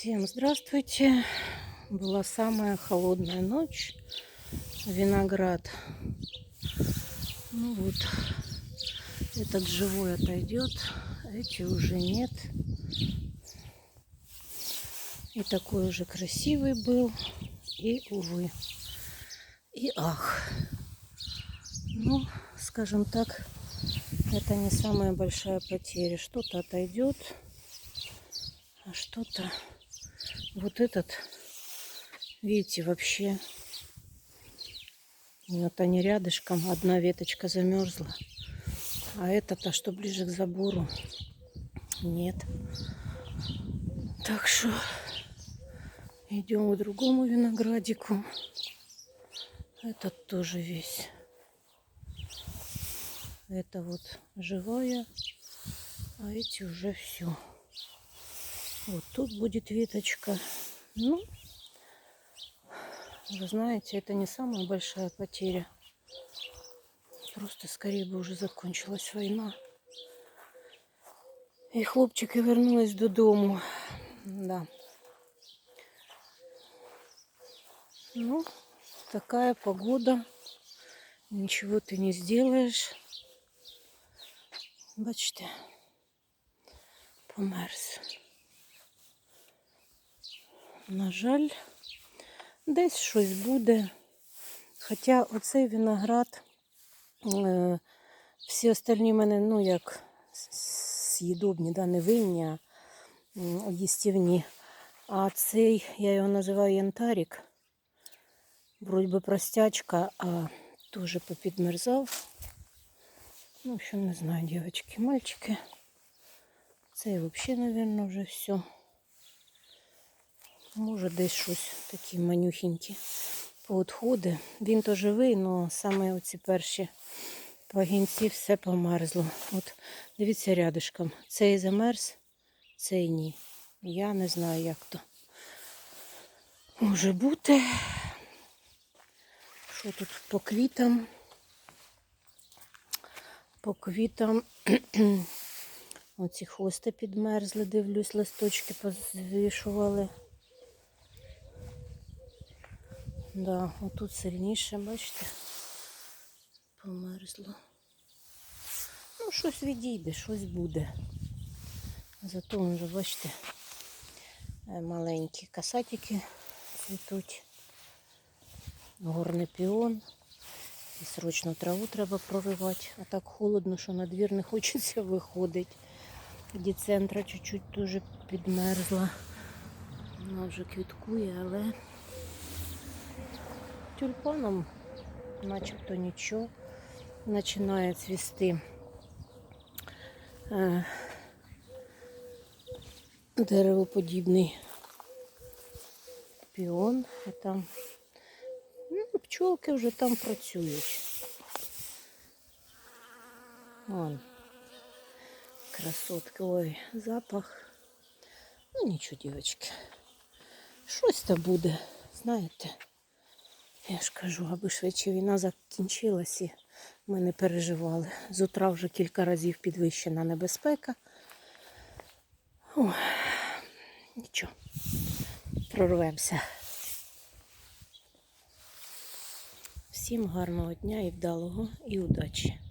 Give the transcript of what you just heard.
Всем здравствуйте. Была самая холодная ночь. Виноград. Ну вот, этот живой отойдет, эти уже нет. И такой уже красивый был. И, увы, и ах. Ну, скажем так, это не самая большая потеря. Что-то отойдет, а что-то... Вот этот, видите, вообще... Вот они рядышком, одна веточка замерзла. А это-то, что ближе к забору, нет. Так что идем к другому виноградику. Этот тоже весь. Это вот живая, а эти уже все. Вот тут будет веточка. Ну, вы знаете, это не самая большая потеря. Просто скорее бы уже закончилась война. І хлопчики вернулись додому. Да. Ну, такая погода. Ничего ты не сделаешь. Бачите, померз. На жаль, десь щось буде. Хоча оцей виноград, е, всі остальні в мене, ну як з'їдобні, да, не винні, а їстівні. А цей, я його називаю янтарик. Вроді би простячка, а теж попідмерзав. Ну, общем, не знаю, девочки, мальчики. Цей взагалі, наверное, вже все. Може, десь щось такі манюхенькі поотходи. Він то живий, але саме оці перші пагінці все померзло. От дивіться рядышком. Цей замерз, цей ні. Я не знаю, як то може бути. Що тут по квітам? По квітам оці хвости підмерзли, дивлюсь, листочки позвішували. Да, отут сильніше, бачите, померзло. Ну, щось відійде, щось буде. Зато вже, бачите, е, маленькі касатики цвітуть. Горний піон. І срочно траву треба проривати. А так холодно, що на двір не хочеться виходити. Діцентра чуть-чуть теж підмерзла. Вона вже квіткує, але тюльпаном начебто нічого. Починає цвісти е, деревоподібний піон. А там ну, пчолки вже там працюють. Вон. Красотки. Ой, запах. Ну нічого, дівчатки. Щось то буде, знаєте. Я ж кажу, аби швидше війна закінчилась і ми не переживали. З утра вже кілька разів підвищена небезпека. Нічого, прорвемося. Всім гарного дня і вдалого і удачі!